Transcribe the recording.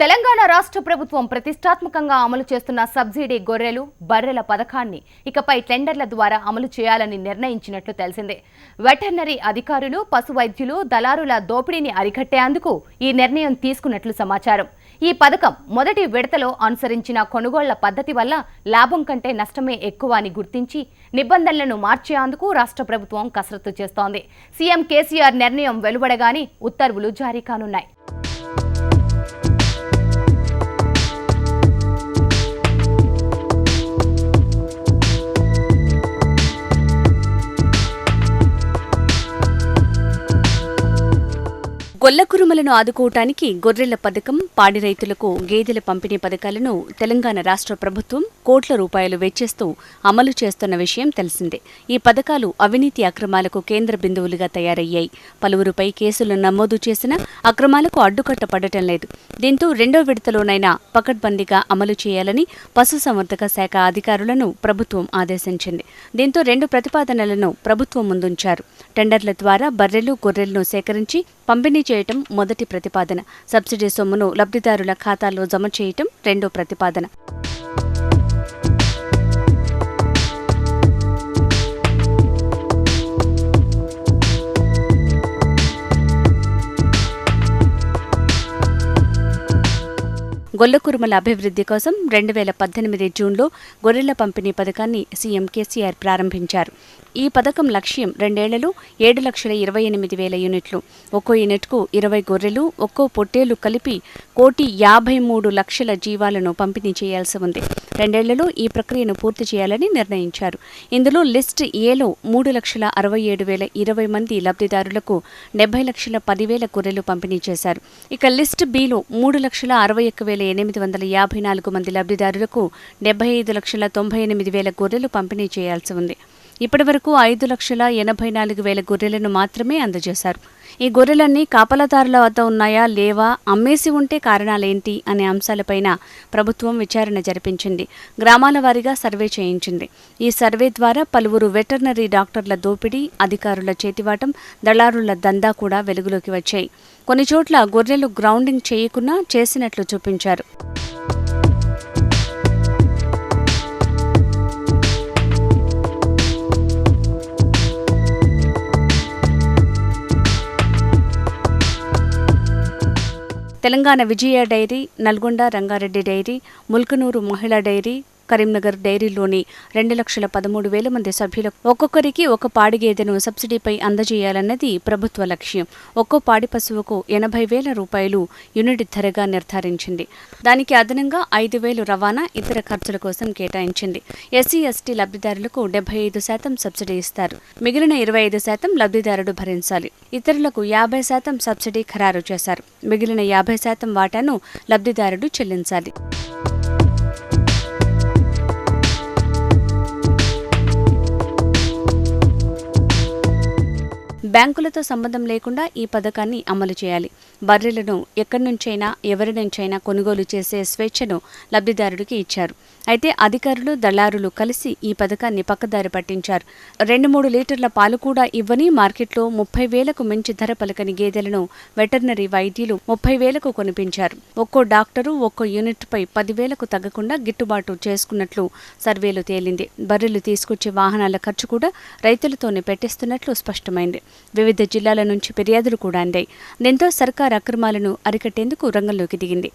తెలంగాణ రాష్ట్ర ప్రభుత్వం ప్రతిష్టాత్మకంగా అమలు చేస్తున్న సబ్సిడీ గొర్రెలు బర్రెల పథకాన్ని ఇకపై టెండర్ల ద్వారా అమలు చేయాలని నిర్ణయించినట్లు తెలిసిందే. వెటర్నరీ అధికారులు పశు వైద్యులు దళారుల దోపిడీని అరికట్టేందుకు ఈ నిర్ణయం తీసుకున్నట్లు సమాచారం. ఈ పథకం మొదటి విడతలో అనుసరించిన కొనుగోళ్ళ పద్ధతి వల్ల లాభం కంటే నష్టమే ఎక్కువ అని గుర్తించి నిబంధనలను మార్చేందుకు రాష్ట్ర ప్రభుత్వం కసరత్తు చేస్తోంది. సీఎం కేసీఆర్ నిర్ణయం వెలువడగానే ఉత్తర్వులు జారీ కానున్నాయి. గొల్ల కురుమలను ఆదుకోవటానికి గొర్రెల పథకం పాడి రైతులకు గేదెల పంపిణీ పథకాలను తెలంగాణ రాష్ట్ర ప్రభుత్వం కోట్ల రూపాయలు వెచ్చేస్తూ అమలు చేస్తున్న విషయం తెలిసిందే. ఈ పథకాలు అవినీతి అక్రమాలకు కేంద్ర బిందువులుగా తయారయ్యాయి. పలువురుపై కేసులు నమోదు చేసిన అక్రమాలకు అడ్డుకట్ట పడటం లేదు. దీంతో రెండో విడతలోనైనా పకడ్బందీగా అమలు చేయాలని పశుసంవర్ధక శాఖ అధికారులను ప్రభుత్వం ఆదేశించింది. దీంతో రెండు ప్రతిపాదనలను ప్రభుత్వం ముందుంచారు. టెండర్ల ద్వారా బర్రెలు గొర్రెలను సేకరించి పంపిణీ చేయటం మొదటి ప్రతిపాదన. సబ్సిడీ సొమ్మును లబ్ధిదారుల ఖాతాలో జమ చేయటం రెండో ప్రతిపాదన. గొల్లకురుమల అభివృద్ధి కోసం రెండు వేల పద్దెనిమిది జూన్లో గొర్రెల పంపిణీ పథకాన్ని సీఎం కేసీఆర్ ప్రారంభించారు. ఈ పథకం లక్ష్యం రెండేళ్ళలో ఏడు లక్షల ఇరవై ఎనిమిది వేల యూనిట్లు. ఒక్కో యూనిట్కు ఇరవై గొర్రెలు ఒక్కో పొట్టేలు కలిపి కోటి యాభై మూడు లక్షల జీవాలను పంపిణీ చేయాల్సి ఉంది. రెండేళ్ళలో ఈ ప్రక్రియను పూర్తి చేయాలని నిర్ణయించారు. ఇందులో లిస్ట్ ఏలో మూడు లక్షల అరవై ఏడు వేల ఇరవై మంది లబ్ధిదారులకు డెబ్బై లక్షల పదివేల గొర్రెలు పంపిణీ చేశారు. ఇక లిస్ట్ బిలో మూడు లక్షల అరవై ఒక్క వేల ఎనిమిది వందల యాభై నాలుగు మంది లబ్ధిదారులకు డెబ్బై ఐదు లక్షల తొంభై ఎనిమిది వేల గొర్రెలు పంపిణీ చేయాల్సి ఉంది. ఇప్పటివరకు ఐదు లక్షల ఎనభై నాలుగు వేల గొర్రెలను మాత్రమే అందజేశారు. ఈ గొర్రెలన్నీ కాపలాదారుల వద్ద ఉన్నాయా లేవా అమ్మేసి ఉంటే కారణాలేంటి అనే అంశాలపైన ప్రభుత్వం విచారణ జరిపించింది. గ్రామాల వారీగా సర్వే చేయించింది. ఈ సర్వే ద్వారా పలువురు వెటర్నరీ డాక్టర్ల దోపిడీ అధికారుల చేతివాటం దళారుల దందా కూడా వెలుగులోకి వచ్చాయి. కొన్ని చోట్ల గొర్రెలు గ్రౌండింగ్ చేయకున్నా చేసినట్లు చూపించారు. Telangana Vijaya dairy Nalgonda Rangareddy dairy Mulkanoor Mahila dairy Karimnagar డైరీలోని రెండు లక్షల పదమూడు వేల మంది సభ్యులకు ఒక్కొక్కరికి ఒక పాడి గేదెను సబ్సిడీపై అందజేయాలన్నది ప్రభుత్వ లక్ష్యం. ఒక్కో పాడి పశువుకు ఎనభై వేల రూపాయలు యూనిట్ ధరగా నిర్ధారించింది. దానికి అదనంగా ఐదు వేలు రవాణా ఇతర ఖర్చుల కోసం కేటాయించింది. ఎస్సీ ఎస్టీ లబ్ధిదారులకు డెబ్బై ఐదు శాతం సబ్సిడీ ఇస్తారు. మిగిలిన ఇరవై ఐదు శాతం లబ్ధిదారుడు భరించాలి. ఇతరులకు యాభై శాతం సబ్సిడీ ఖరారు చేశారు. మిగిలిన యాభై శాతం వాటాను లబ్ధిదారుడు చెల్లించాలి. బ్యాంకులతో సంబంధం లేకుండా ఈ పథకాన్ని అమలు చేయాలి. బర్రెలను ఎక్కడి నుంచైనా ఎవరి నుంచైనా కొనుగోలు చేసే స్వేచ్ఛను లబ్ధిదారుడికి ఇచ్చారు. అయితే అధికారులు దళారులు కలిసి ఈ పథకాన్ని పక్కదారి పట్టించారు. రెండు మూడు లీటర్ల పాలు కూడా ఇవ్వని మార్కెట్లో ముప్పై వేలకు మించి ధర పలకని గేదెలను వెటర్నరీ వైద్యులు ముప్పై వేలకు కొనిపించారు. ఒక్కో డాక్టరు ఒక్కో యూనిట్పై పదివేలకు తగ్గకుండా గిట్టుబాటు చేసుకున్నట్లు సర్వేలు తేలింది. బర్రెలు తీసుకొచ్చే వాహనాల ఖర్చు కూడా రైతులతోనే పెట్టిస్తున్నట్లు స్పష్టమైంది. వివిధ జిల్లాల నుంచి ఫిర్యాదులు కూడా అందాయి. దీంతో సర్కార్ అక్రమాలను అరికట్టేందుకు రంగంలోకి దిగింది.